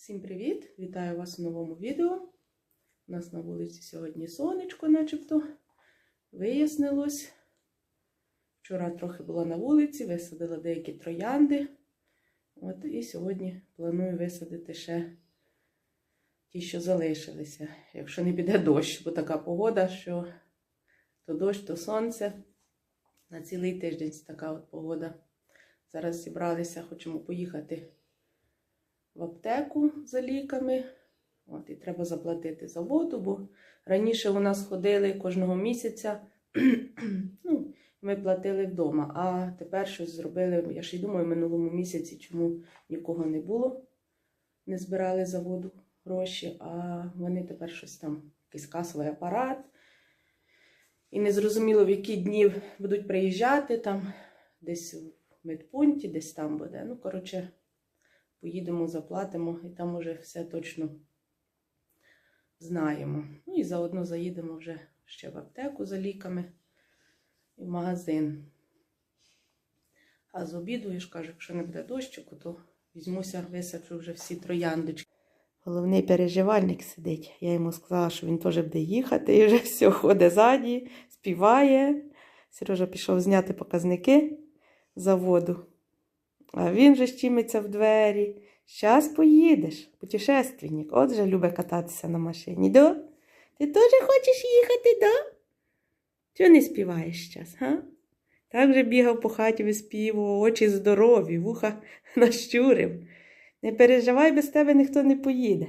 Всім привіт! Вітаю вас у новому відео. У нас на вулиці сьогодні сонечко, начебто вияснилось. Вчора трохи була на вулиці, висадила деякі троянди. От і сьогодні планую висадити ще ті, що залишилися. Якщо не піде дощ, бо така погода, що то дощ, то сонце. На цілий тиждень така от погода. Зараз зібралися, хочемо поїхати в аптеку за ліками. От, і треба заплатити за воду, бо раніше у нас ходили кожного місяця. ну, ми платили вдома, а тепер щось зробили. Я ж і думаю, в минулому місяці, чому нікого не було, не збирали за воду гроші, а вони тепер щось там, якийсь касовий апарат. І не зрозуміло, в які дні будуть приїжджати там, десь в медпункті, десь там буде. Ну, коротше, поїдемо, заплатимо, і там уже все точно знаємо. Ну і заодно заїдемо вже ще в аптеку за ліками і в магазин. А з обіду, я ж кажу, якщо не буде дощику, то візьмуся, висаджу вже всі трояндочки. Головний переживальник сидить. Я йому сказала, що він теж буде їхати і вже все ходить ззаді, співає. Сережа пішов зняти показники за воду. А він же щимиться в двері. Щас поїдеш, путешественник. От же кататися на машині. Да? Ти теж хочеш їхати, да? Чого не співаєш зараз, га? Так же бігав по хаті, виспівував, очі здорові, вуха нащурив. Не переживай, без тебе ніхто не поїде.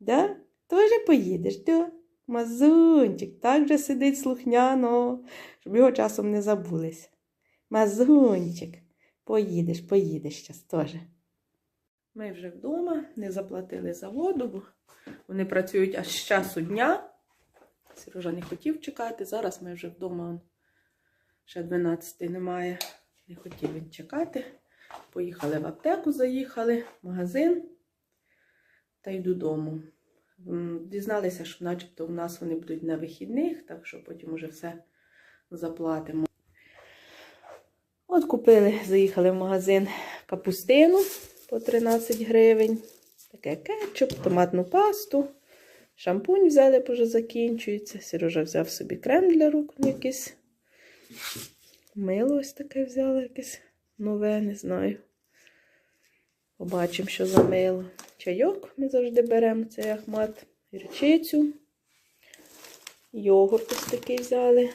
Да? Тоже поїдеш, да? Мазунчик, так же сидить слухняно, щоб його часом не забулися. Мазунчик, поїдеш, поїдеш зараз теж. Ми вже вдома, не заплатили за воду, бо вони працюють аж з часу дня. Сережа не хотів чекати. Зараз ми вже вдома ще 12 немає. Не хотів він чекати. Поїхали в аптеку, заїхали, в магазин та й додому. Дізналися, що начебто у нас вони будуть на вихідних, так що потім уже все заплатимо. От купили, заїхали в магазин капустину по 13 гривень. Таке кетчуп, томатну пасту. Шампунь взяли, бо вже закінчується. Сережа взяв собі крем для рук якийсь. Мило ось таке взяла якесь нове, не знаю. Побачимо, що за мило. Чайок ми завжди беремо, цей ахмат, гірчицю. Йогурт ось такий взяли.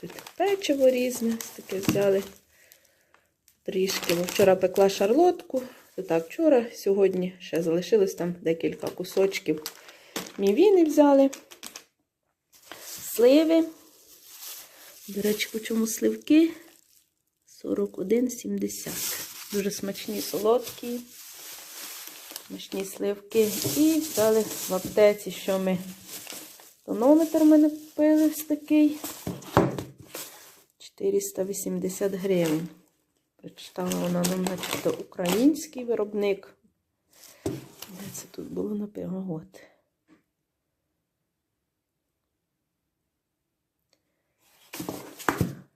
Тут печиво різне, ось таке взяли. Трішки. Бо Вчора пекла шарлотку. То так, вчора, сьогодні ще залишилось там декілька кусочків. Мівіни взяли. Сливи. До речі, по чому сливки? 41,70. Дуже смачні, солодкі. Смачні сливки. І взяли в аптеці, що ми тонометр ми не купили ось такий. 480 гривень. Прочитала вона нам, начебто, український виробник. Де це тут було напевно? От.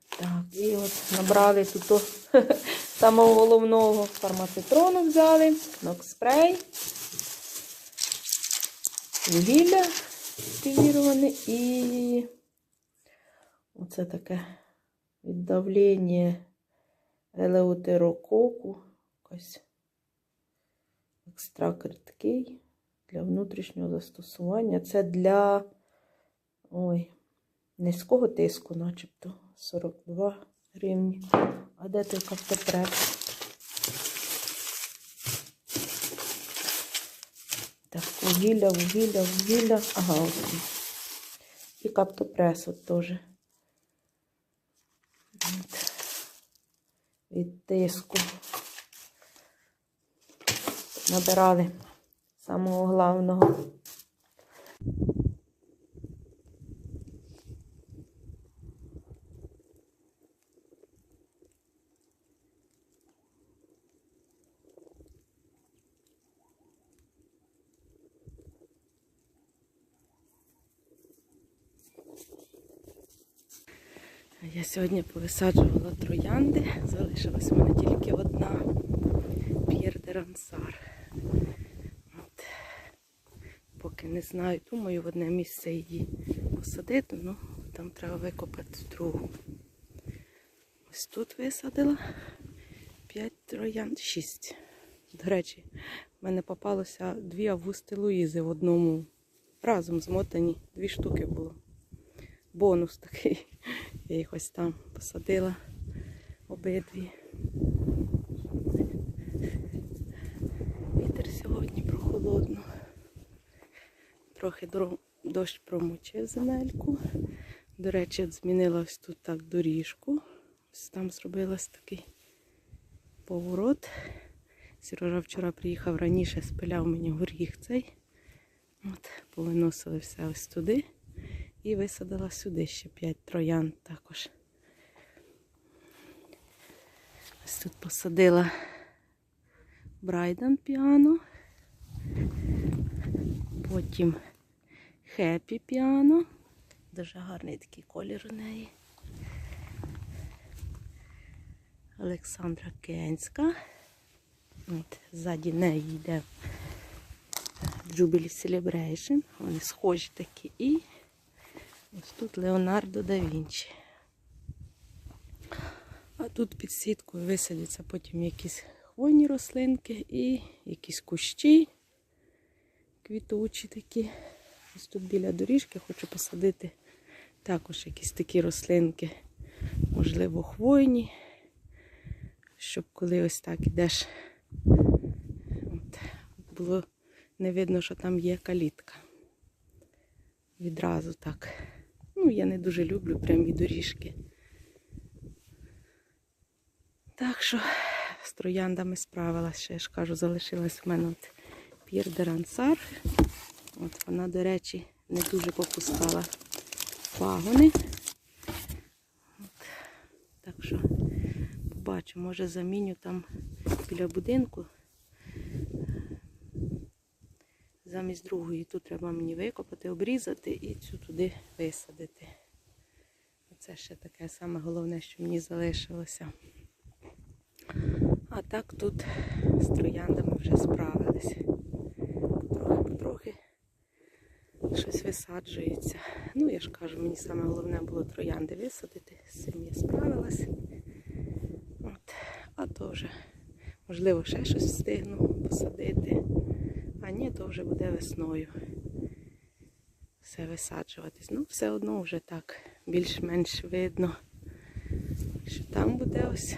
Так, і от набрали тут самого головного фармацитрону взяли, нокспрей, вугілля активіроване і оце таке віддавлення елеутерококу. Якось екстракт рідкий для внутрішнього застосування. Це для ой, низького тиску, начебто 42 гривні. А де той каптопрес? Так, вугілля, вугілля, вугілля. Ага, ось. І каптопрес от теж. От. Від тиску. Набирали самого головного. Я сьогодні повисаджувала троянди, залишилась у мене тільки одна П'єр де Рансар. поки не знаю. Думаю, в одне місце її посадити, ну там треба викопати другу. Ось тут висадила 5 троянд, 6. До речі, в мене попалося дві августи Луїзи в одному. Разом змотані, дві штуки було. Бонус такий. Я їх ось там посадила обидві. Вітер сьогодні прохолодно. Трохи дощ промочив земельку. До речі, от змінила ось тут так доріжку. Ось там зробилась такий поворот. Сережа вчора приїхав раніше, спиляв мені горіх цей. От, повиносили все ось туди. І висадила сюди ще 5 троян також. Ось тут посадила Брайдан піано. Потім Хеппі піано. Дуже гарний такий колір у неї. Олександра Кенська. От, ззаді неї йде Jubilee Celebration. Вони схожі такі. І ось тут Леонардо да Вінчі. А тут під сіткою висадяться потім якісь хвойні рослинки і якісь кущі квітучі такі. Ось тут біля доріжки хочу посадити також якісь такі рослинки, можливо, хвойні, щоб коли ось так ідеш, от, було не видно, що там є калітка. Відразу так. Ну, я не дуже люблю прямі доріжки. Так що з трояндами справилася, ще я ж кажу, залишилась в мене от П'єр. От вона, до речі, не дуже попускала пагони. От. Так що побачу, може заміню там біля будинку. Замість другої тут треба мені викопати, обрізати і цю туди висадити. Це ще таке саме головне, що мені залишилося. А так тут з трояндами вже справились. Потрохи-потрохи щось висаджується. Ну, я ж кажу, мені саме головне було троянди висадити. З цим я справилась. От. А то вже, можливо, ще щось встигну посадити. Ні, то вже буде весною. Все висаджуватись. Ну, все одно вже так більш-менш видно, що там буде ось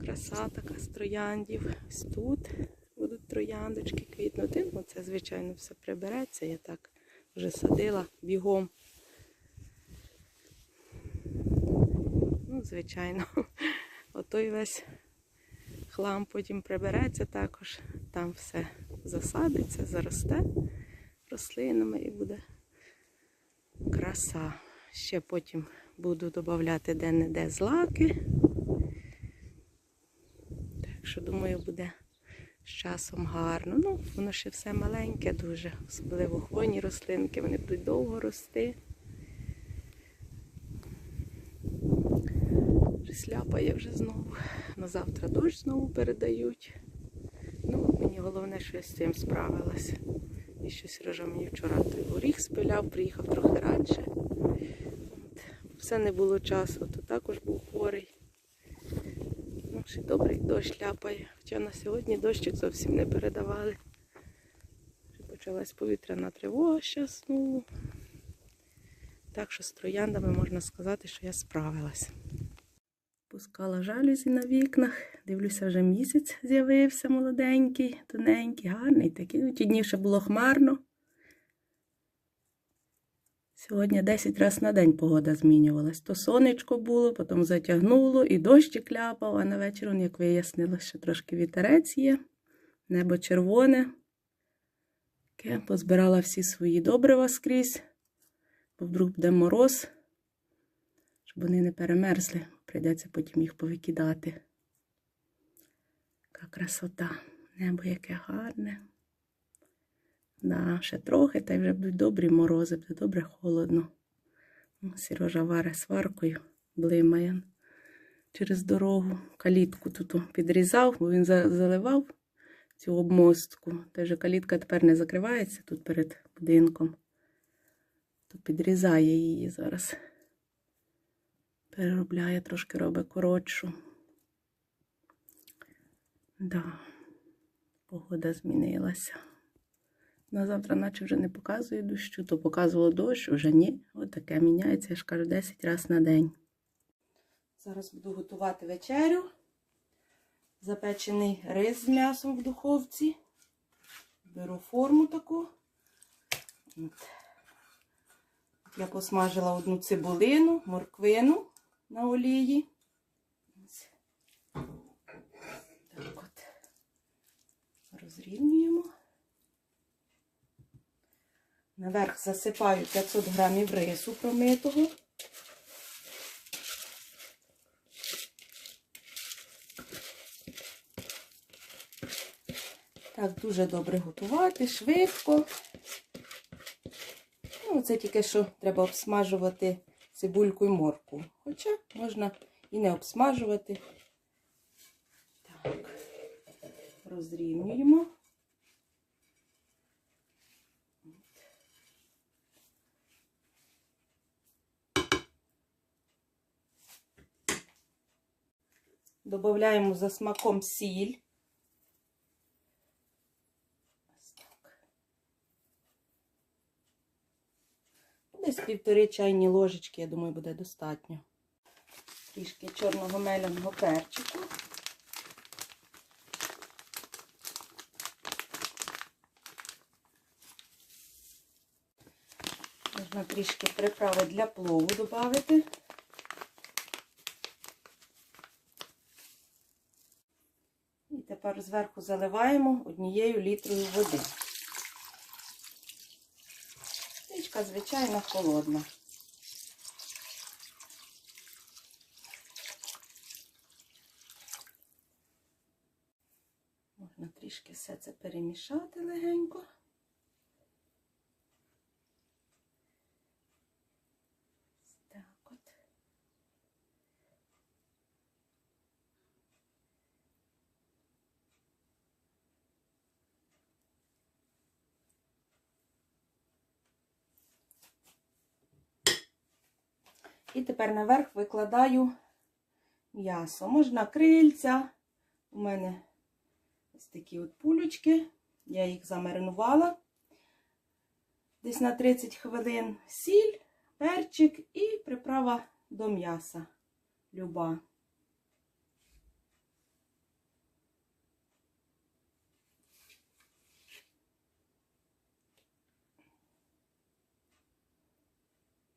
краса така з трояндів. Ось тут будуть трояндочки квітнути. Ну, це, звичайно, все прибереться. Я так вже садила бігом. Ну, звичайно, отой весь хлам потім прибереться також. Там все засадиться, заросте рослинами і буде краса. Ще потім буду додати де-не-де злаки. Так що, думаю, буде з часом гарно. Ну, воно ще все маленьке дуже, особливо хвойні рослинки, вони будуть довго рости. Сляпає вже знову. На завтра дощ знову передають. Головне, що я з цим справилася. І що Сережа мені вчора той горіх спиляв, приїхав трохи раніше. От. Все не було часу, то також був хворий. Ну, ще добрий дощ ляпає. Хоча на сьогодні дощик зовсім не передавали. Вже почалась повітряна тривога зараз. Ну, так що з трояндами можна сказати, що я справилась. Пускала жалюзі на вікнах. Дивлюся, вже місяць з'явився молоденький, тоненький, гарний такий. Ну, ті дні ще було хмарно. Сьогодні 10 разів на день погода змінювалась. То сонечко було, потім затягнуло і дощик ляпав, а на вечір, як вияснилось, ще трошки вітерець є. Небо червоне. Таке, Позбирала всі свої добрива скрізь, бо вдруг буде мороз, щоб вони не перемерзли. Прийдеться потім їх повикидати. Яка красота. Небо яке гарне. Да, ще трохи, та й вже будуть добрі морози, буде добре холодно. Ну, Сережа варе сваркою, блимає через дорогу. Калітку тут підрізав, бо він заливав цю обмостку. Теж калітка тепер не закривається тут перед будинком. То підрізає її зараз. Переробляє, трошки робить коротшу. Да, погода змінилася. На завтра, наче вже не показує дощу, то показувало дощ, вже ні. От таке міняється, я ж кажу, 10 разів на день. Зараз буду готувати вечерю. Запечений рис з м'ясом в духовці. Беру форму таку. От. Я посмажила одну цибулину, морквину на олії. Так от. Розрівнюємо. Наверх засипаю 500 грамів рису промитого. Так, дуже добре готувати, швидко. Ну, це тільки що треба обсмажувати цибульку і морку. Хоча можна і не обсмажувати. Так, розрівнюємо. Добавляємо за смаком сіль. Ось так. Десь півтори чайні ложечки, я думаю, буде достатньо. Трішки чорного меляного перчику. Можна трішки приправи для плову додати. І тепер зверху заливаємо однією літрою води. Річка, звичайно, холодна. Можна трішки все це перемішати легенько. Так от. І тепер наверх викладаю м'ясо. Можна крильця. У мене ось такі от пулючки. Я їх замаринувала десь на 30 хвилин. Сіль, перчик і приправа до м'яса. Люба.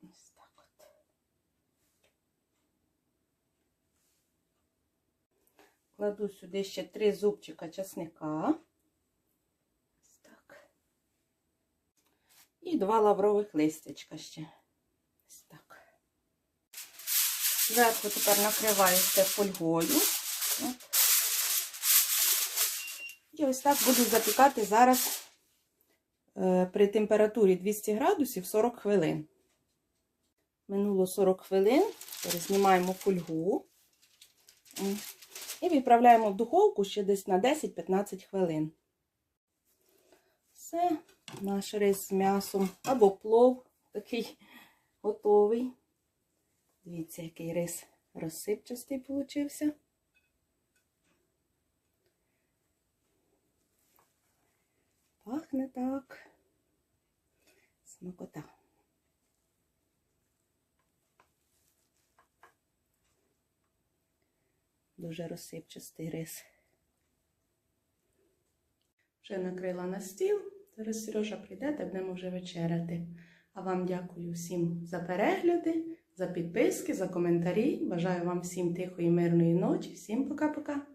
Ось так от. Кладу сюди ще три зубчика часника. Так. І два лаврових листячка ще. Ось так. Зверху тепер накриваю все фольгою. І ось так буду запікати зараз е, при температурі 200 градусів 40 хвилин. Минуло 40 хвилин, знімаємо фольгу. І відправляємо в духовку ще десь на 10-15 хвилин. Все, наш рис з м'ясом або плов такий готовий. Дивіться, який рис розсипчастий получився. Пахне так. Смакота. Дуже розсипчастий рис. Вже накрила на стіл. Зараз Сережа прийде та будемо вже вечеряти. А вам дякую всім за перегляди, за підписки, за коментарі. Бажаю вам всім тихої, мирної ночі. Всім пока-пока.